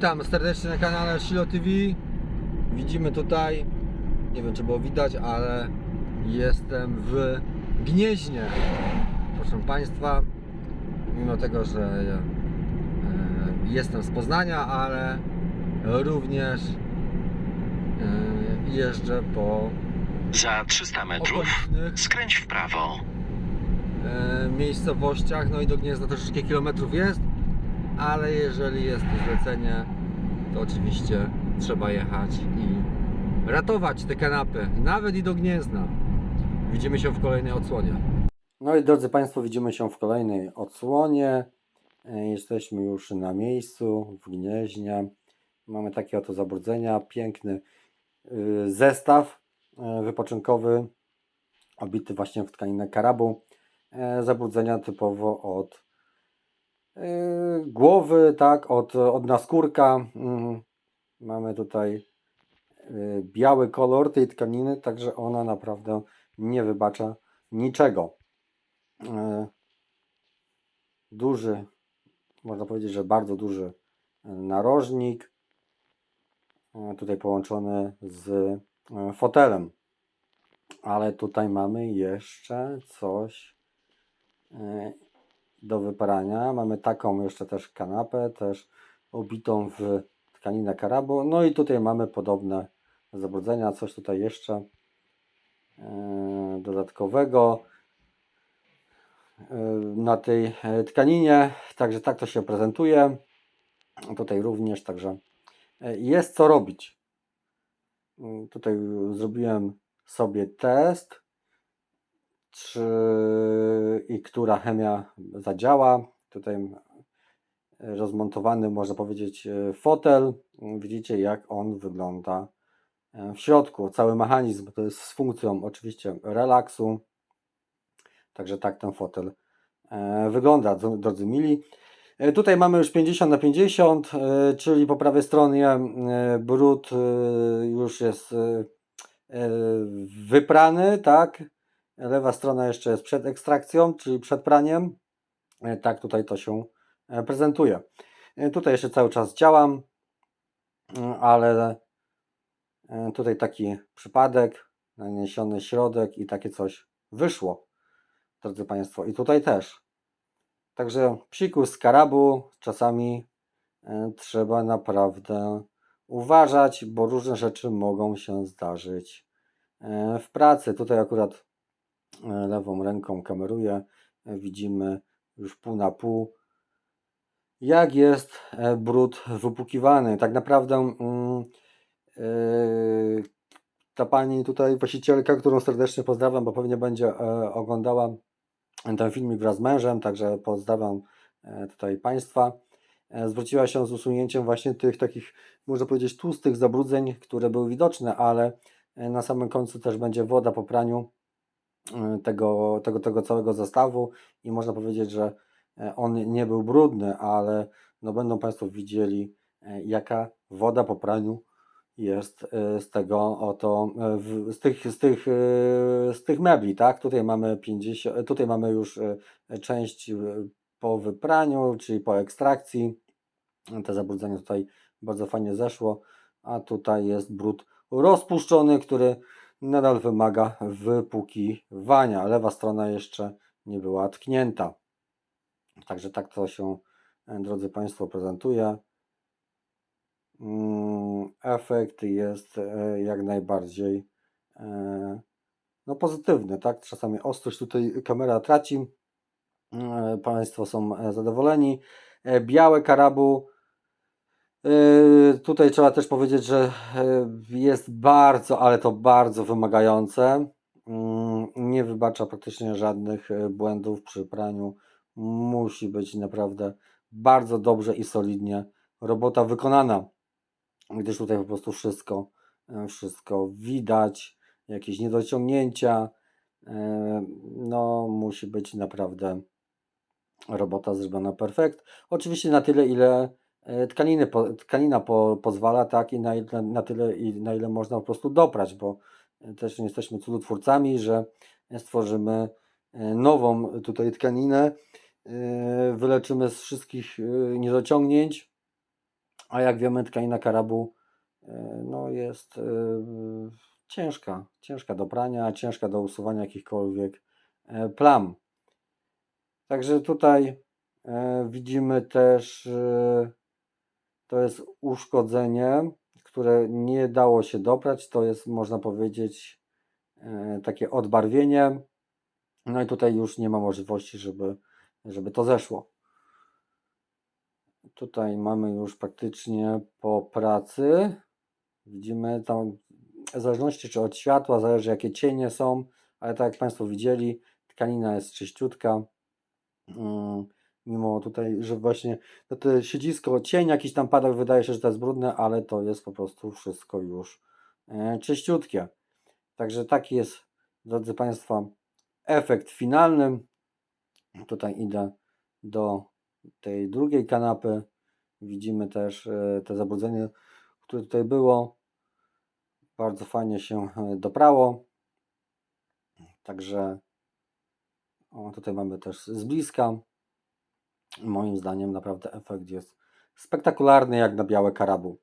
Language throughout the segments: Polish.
Witam serdecznie na kanale Shilo TV. Widzimy tutaj, nie wiem czy było widać, ale jestem w Gnieźnie. Proszę Państwa, mimo tego, że e, jestem z Poznania, ale również e, jeżdżę po Za 300 metrów skręć w prawo. e, miejscowościach. No i do Gniezna troszeczkę kilometrów jest, ale jeżeli jest zlecenie, to oczywiście trzeba jechać i ratować te kanapy, nawet i do Gniezna. Widzimy się w kolejnej odsłonie. No i drodzy Państwo, widzimy się w kolejnej odsłonie. E, Jesteśmy już na miejscu w Gnieźnie. Mamy takie oto zabrudzenia. Piękny y, zestaw y, wypoczynkowy, obity właśnie w tkaninę karabu. E, Zabrudzenia typowo od głowy, tak, od, od naskórka. Mm, Mamy tutaj y, biały kolor tej tkaniny, także ona naprawdę nie wybacza niczego. E, Duży, można powiedzieć, że bardzo duży narożnik, tutaj połączony z fotelem. Ale tutaj mamy jeszcze coś do wyparania. Mamy taką jeszcze też kanapę, też obitą w tkaninę karabu. No i tutaj mamy podobne zabrudzenia, coś tutaj jeszcze e, dodatkowego e, na tej e, tkaninie. Także tak to się prezentuje. Tutaj również, także jest co robić. Mm, Tutaj zrobiłem sobie test, czy i która chemia zadziała. Tutaj e, rozmontowany, można powiedzieć, e, fotel. Widzicie, jak on wygląda e, w środku. Cały mechanizm to jest z funkcją oczywiście relaksu. Także tak ten fotel wygląda, dro- drodzy mili. Tutaj mamy już 50 na 50, e, czyli po prawej stronie brud już jest wyprany, tak? Lewa strona jeszcze jest przed ekstrakcją, czyli przed praniem. E, Tak tutaj to się e, prezentuje. E, Tutaj jeszcze cały czas działam, ale tutaj taki przypadek, naniesiony środek i takie coś wyszło, drodzy Państwo. I tutaj też. Także psikus z karabu czasami trzeba naprawdę uważać, bo różne rzeczy mogą się zdarzyć w pracy. Tutaj akurat lewą ręką kameruję. E, Widzimy już pół na pół, jak jest e, brud wypłukiwany. Tak naprawdę mm, e, ta pani tutaj, właścicielka, którą serdecznie pozdrawiam, bo pewnie będzie e, oglądała ten filmik wraz z mężem, także pozdrawiam e, tutaj Państwa. E, Zwróciła się z usunięciem właśnie tych takich, można powiedzieć, tłustych zabrudzeń, które były widoczne, ale e, na samym końcu też będzie woda po praniu e, tego, tego, tego całego zestawu i można powiedzieć, że e, on nie był brudny, ale no będą Państwo widzieli, e, jaka woda po praniu jest e, z tego oto, z tych, z tych, z tych mebli, tak? Tutaj mamy 50, tutaj mamy już część po wypraniu, czyli po ekstrakcji. Te zabrudzenie tutaj bardzo fajnie zeszło, a tutaj jest brud rozpuszczony, który nadal wymaga wypłukiwania. Lewa strona jeszcze nie była tknięta. Także tak to się, e, drodzy Państwo, prezentuje. Mm, Efekt jest e, jak najbardziej e, no pozytywny, tak? Czasami ostrość tutaj kamera traci. E, Państwo są zadowoleni. Białe karabu. E, Tutaj trzeba też powiedzieć, że e, jest bardzo, ale to bardzo wymagające. Mm, Nie wybacza praktycznie żadnych e, błędów przy praniu. Musi być naprawdę bardzo dobrze i solidnie robota wykonana, gdyż tutaj po prostu wszystko, wszystko widać, jakieś niedociągnięcia. No, musi być naprawdę robota zrobiona perfekt. Oczywiście na tyle, ile tkaniny, po- tkanina po, pozwala, tak, i na, ile- na tyle, i na ile można po prostu doprać, bo e, też nie jesteśmy cudotwórcami, że stworzymy e, nową tutaj tkaninę, e, wyleczymy z wszystkich e, niedociągnięć, A jak wiemy, tkanina karabu e, no, jest e, ciężka, ciężka do prania, ciężka do usuwania jakichkolwiek e, plam. Także tutaj e, widzimy też, e, to jest uszkodzenie, które nie dało się doprać. To jest, można powiedzieć, e, takie odbarwienie. No i tutaj już nie ma możliwości, żeby, żeby to zeszło. Tutaj mamy już praktycznie po pracy. Widzimy tam, w zależności czy od światła, zależy jakie cienie są, ale tak jak Państwo widzieli, tkanina jest czyściutka. Mm, Mimo tutaj, że właśnie no to siedzisko, cień jakiś tam pada, wydaje się, że to jest brudne, ale to jest po prostu wszystko już e, czyściutkie. Także taki jest, drodzy Państwo, efekt finalny. Tutaj idę do tej drugiej kanapy. Widzimy też e, te zabrudzenie, które tutaj było. Bardzo fajnie się e, doprało. Także o, tutaj mamy też z bliska. Moim zdaniem naprawdę efekt jest spektakularny jak na białe karabu.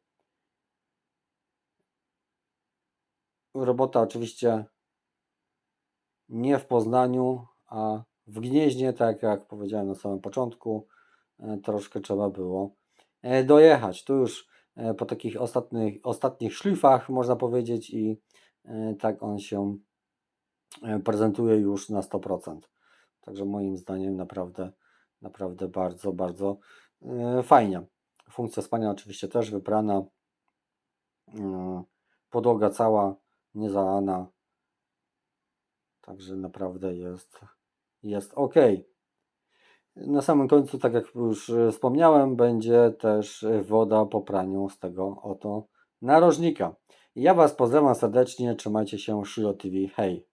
Robota oczywiście nie w Poznaniu, a w Gnieźnie, tak jak powiedziałem na samym początku, e, troszkę trzeba było e, dojechać. Tu już e, po takich ostatnich, ostatnich szlifach, można powiedzieć, i tak on się prezentuje już na 100%. Także moim zdaniem naprawdę, naprawdę bardzo, bardzo e, fajnie. Funkcja spania oczywiście też wyprana. E, Podłoga cała, niezalana. Także naprawdę jest, jest ok. Na samym końcu, tak jak już e, wspomniałem, będzie też woda po praniu z tego oto narożnika. Ja Was pozdrawiam serdecznie, trzymajcie się, Shiro TV, hej!